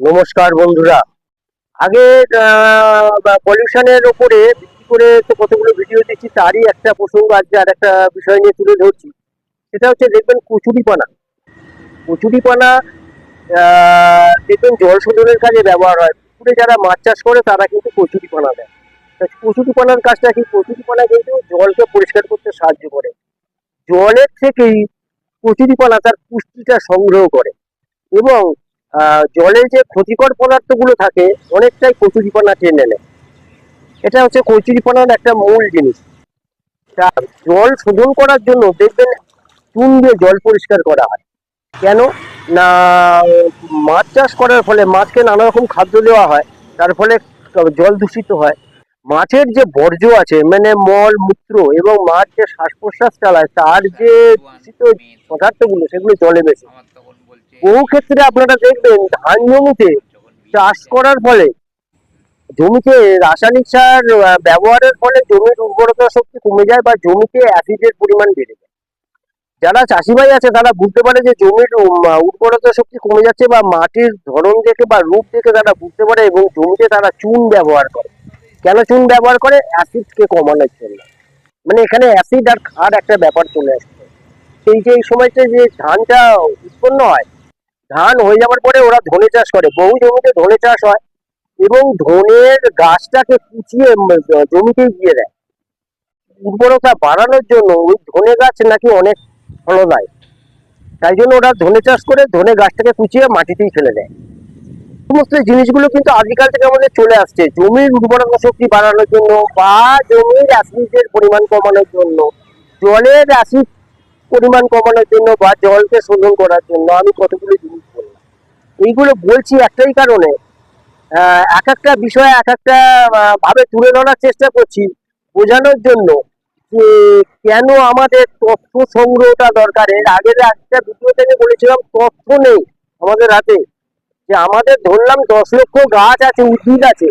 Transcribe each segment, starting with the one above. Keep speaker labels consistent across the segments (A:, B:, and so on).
A: নমস্কার বন্ধুরা। আগে পলিউশনের উপরে ভিত্তি করে তো কতগুলো ভিডিও দিচ্ছি তারই একটা প্রসঙ্গ আজকে আর একটা বিষয় নিয়ে তুলে ধরছি। সেটা হচ্ছে দেখবেন কচুরিপানা। কচুরিপানা দেখবেন জল শোধনের কাজে ব্যবহার হয়। পুকুরে যারা মাছ চাষ করে, তারা কিন্তু কচুরিপানা দেয়। কচুরিপানার কাজটা কি? কচুরিপানা কিন্তু জলকে পরিষ্কার করতে সাহায্য করে। জলের থেকেই কচুরিপানা তার পুষ্টিটা সংগ্রহ করে। এবং জলে যে ক্ষতিকর পদার্থগুলো থাকে, অনেকটাই কচুরিপানা টেনে নেয়। এটা হচ্ছে কচুরিপানার একটা মূল জিনিস। তা জল শোধন করার জন্য দেখবেন চুন দিয়ে জল পরিষ্কার করা হয়। কেন? না, মাছ চাষ করার ফলে মাছকে নানা রকম খাদ্য দেওয়া হয়, তার ফলে জল দূষিত হয়। মাছের যে বর্জ্য আছে মানে মল, মূত্র এবং মাছ যে শ্বাস প্রশ্বাস চালায়, তার যে দূষিত পদার্থগুলো, সেগুলো জলে মেশে বহু ক্ষেত্রে আপনারা দেখবেন ধান জমিতে চাষ করার ফলে জমিতে রাসায়নিক সার ব্যবহারের ফলে জমির উর্বরতা শক্তি কমে যায় বা জমিতে অ্যাসিডের পরিমাণ বেড়ে যায়। যারা চাষি ভাই আছে, তারা বুঝতে পারে যে জমির উর্বরতা শক্তি কমে যাচ্ছে বা মাটির ধরন দেখে বা রূপ দেখে তারা বুঝতে পারে এবং জমিতে তারা চুন ব্যবহার করে। কেন চুন ব্যবহার করে? অ্যাসিডকে কমানোর জন্য। মানে এখানে অ্যাসিড আর খার একটা ব্যাপার চলে আসছে। সেই যে এই সময়তে যে ধানটা উৎপন্ন হয় ধান হয়ে যাওয়ার পরে ওরা ধনে চাষ করে। বহু জমিতে ধনে চাষ হয় এবং ধনের গাছটাকে কুচিয়ে জমিতে দিয়ে দেয়। উর্বরতা বাড়ানোর জন্য ওই ধনে গাছ নাকি অনেক ফলন হয় তাই জন্য ওরা ধনে চাষ করে ধনে গাছটাকে কুচিয়ে মাটিতেই ফেলে দেয়। সমস্ত জিনিসগুলো কিন্তু আজকাল থেকে আমাদের চলে আসছে। জমির উর্বরতা শক্তি বাড়ানোর জন্য বা জমির অ্যাসিডের পরিমাণ কমানোর জন্য, জলের অ্যাসিড পরিমাণ কমানোর জন্য বা জলকে শোধন করার জন্য আমি কতগুলো জিনিস বললাম। এইগুলো বলছি একটাই কারণে এক একটা বিষয়ে এক একটা ভাবে তুলে ধরার চেষ্টা করছি, বোঝানোর জন্য যে কেন আমাদের তথ্য সংগ্রহটা দরকার। এর আগের একটা ভিডিও থেকে বলেছিলাম, তথ্য নেই আমাদের হাতে। যে আমাদের ধরলাম দশ লক্ষ গাছ আছে, উদ্ভিদ আছে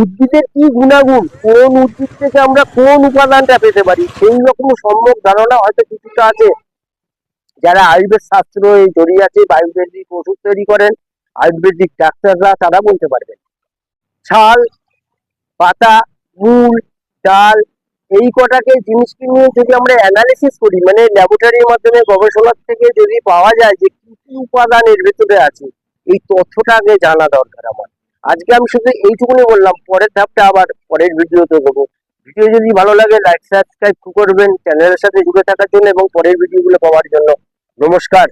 A: উদ্ভিদের কি গুণাগুণ? কোন উদ্ভিদ থেকে আমরা কোন উপাদানটা পেতে পারি? সেই রকম সম্যক ধারণা হয়তো কিছুটা আছে। যারা আয়ুর্বেদ শাস্ত্র জড়িয়ে আছে আয়ুর্বেদিক ওষুধ তৈরি করেন, আয়ুর্বেদিক ডাক্তাররা তারা বলতে পারবেন ছাল, পাতা, মূল, ডাল, এই কটাকে জিনিসকে নিয়ে যদি আমরা অ্যানালিসিস করি মানে ল্যাবরেটরির মাধ্যমে গবেষণার থেকে যদি পাওয়া যায় যে কি কি উপাদান এর ভেতরে আছে, এই তথ্যটা আগে জানা দরকার আমার। আজকে আমি শুধু এইটুকুনি বললাম, পরের ধাপটা আবার পরের ভিডিওতে দেবো। ভিডিও যদি ভালো লাগে লাইক সাবস্ক্রাইব করবেন? চ্যানেলের সাথে জুড়ে থাকার জন্য এবং পরের ভিডিওগুলো পাওয়ার জন্য। নমস্কার।